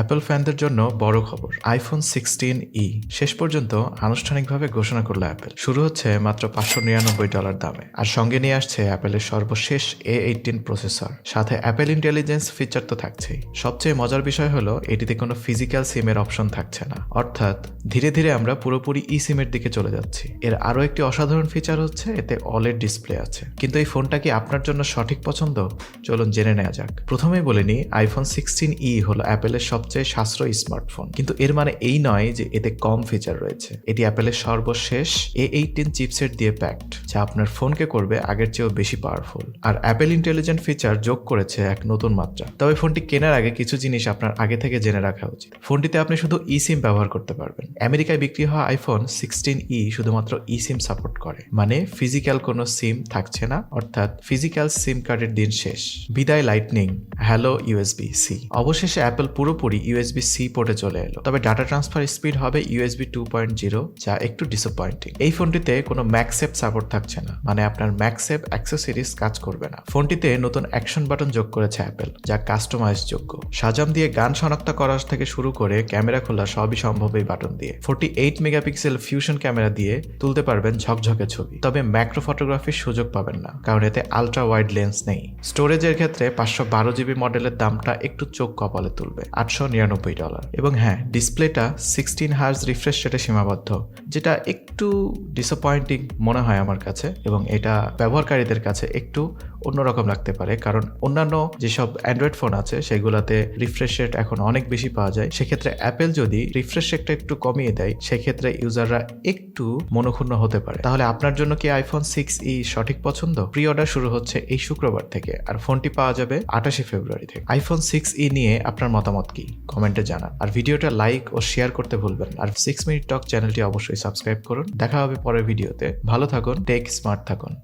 Apple ফ্যানদের জন্য বড় খবর আইফোন সিক্সটিন ই শেষ পর্যন্ত আনুষ্ঠানিকভাবে ঘোষণা করল অ্যাপেল শুরু হচ্ছে মাত্র পাঁচশো নিরানব্বই ডলার দামে। আর সঙ্গে নিয়ে আসছে অ্যাপেলের সর্বশেষ এ এইটিন প্রসেসর সাথে অ্যাপেল ইন্টেলিজেন্স ফিচার তো থাকছেই। সবচেয়ে মজার বিষয় হলো, এটিতে কোনো ফিজিক্যাল সিমের অপশন থাকছে না। অর্থাৎ, ধীরে ধীরে আমরা পুরোপুরি ই সিমের দিকে চলে যাচ্ছি। এর আরও একটি অসাধারণ ফিচার হচ্ছে, এতে অলের ডিসপ্লে আছে। কিন্তু এই ফোনটা কি আপনার জন্য সঠিক পছন্দ? চলুন জেনে নেওয়া যাক। প্রথমেই বলে নিই আইফোন সিক্সটিন ই হলো অ্যাপেলের সবচেয়ে সাশ্রয়ী স্মার্টফোন কিন্তু এর মানে এই নয় যে এতে কম ফিচার রয়েছে। এটি অ্যাপেলের সর্বশেষ এ এইটিন চিপসেট দিয়ে প্যাকড যা আপনার ফোনকে করবে আগের চেয়েও বেশি পাওয়ারফুল আর অ্যাপেল ইন্টেলিজেন্ট ফিচার যোগ করেছে এক নতুন মাত্রা। তবে ফোনটি কেনার আগে কিছু জিনিস আপনার আগে থেকে জেনে রাখা উচিত। ফোনটিতে আপনি শুধু ই সিম ব্যবহার করতে পারবেন। আমেরিকায় বিক্রি হওয়া আইফোন সিক্সটিন ই শুধুমাত্র ই সিম সাপোর্ট করে। মানে ফিজিক্যাল কোনো সিম থাকছে না, অর্থাৎ ফিজিক্যাল সিম কার্ডের দিন শেষ। বিদায় লাইটনিং হ্যালো ইউএসবি সি অবশেষে অ্যাপেল পুরোপুরি ইউএসবি সি পোর্টে চলে এলো। তবে ডাটা ট্রান্সফার স্পিড হবে ইউএসবি টু পয়েন্ট জিরো যা একটু ডিসঅ্যাপয়েন্টিং এই ফোনটিতে কোনো ম্যাকসেপ সাপোর্ট থাকছে না মানে আপনার ম্যাকসেপ অ্যাক্সেসরিজ কাজ করবে না। ফোনটিতে নতুন অ্যাকশন বাটন যোগ করেছে অ্যাপেল যা কাস্টমাইজ যোগ্য। সাজাম দিয়ে গান শনাক্ত করা থেকে শুরু করে ক্যামেরা খোলা সবই সম্ভব এই বাটন দিয়ে। Forty eight megapixel fusion camera দিয়ে তুলতে পারবেন ঝকঝকে ছবি। তবে ম্যাক্রো ফটোগ্রাফির সুযোগ পাবেন না, কারণ এতে আলট্রা ওয়াইড লেন্স নেই। স্টোরেজের ক্ষেত্রে পাঁচশো বারো জিবি মডেলের দামটা একটু চোখ কপালে তুলবে। আটশো নিরানব্বই ডলার এবং হ্যাঁ ডিসপ্লেটা সিক্সটিন হার্স রিফ্রেশ রেটে সীমাবদ্ধ, যেটা একটু ডিসঅ্যাপয়েন্টিং মনে হয় আমার কাছে, এবং এটা ব্যবহারকারীদের কাছে একটু অন্যরকম লাগতে পারে। কারণ অন্যান্য যেসব অ্যান্ড্রয়েড ফোন আছে, সেগুলোতে রিফ্রেশ রেট এখন অনেক বেশি পাওয়া যায়। সেক্ষেত্রে অ্যাপেল যদি রিফ্রেশ রেটটা একটু কমিয়ে দেয়, সেক্ষেত্রে ইউজাররা একটু মনোক্ষুণ্ণ হতে পারে। তাহলে আপনার জন্য কি আইফোন সিক্স ই সঠিক পছন্দ? প্রি অর্ডার শুরু হচ্ছে এই শুক্রবার থেকে। আর ফোনটি পাওয়া যাবে আঠাশে ফেব্রুয়ারি থেকে। আইফোন সিক্স ই নিয়ে আপনার মতামত কি? কমেন্টে জানান। আর ভিডিওটা লাইক ও শেয়ার করতে ভুলবেন আর সিক্স মিনিট টক চ্যানেলটি অবশ্যই সাবস্ক্রাইব করুন। দেখা হবে পরের ভিডিওতে ভালো থাকুন টেক স্মার্ট থাকুন।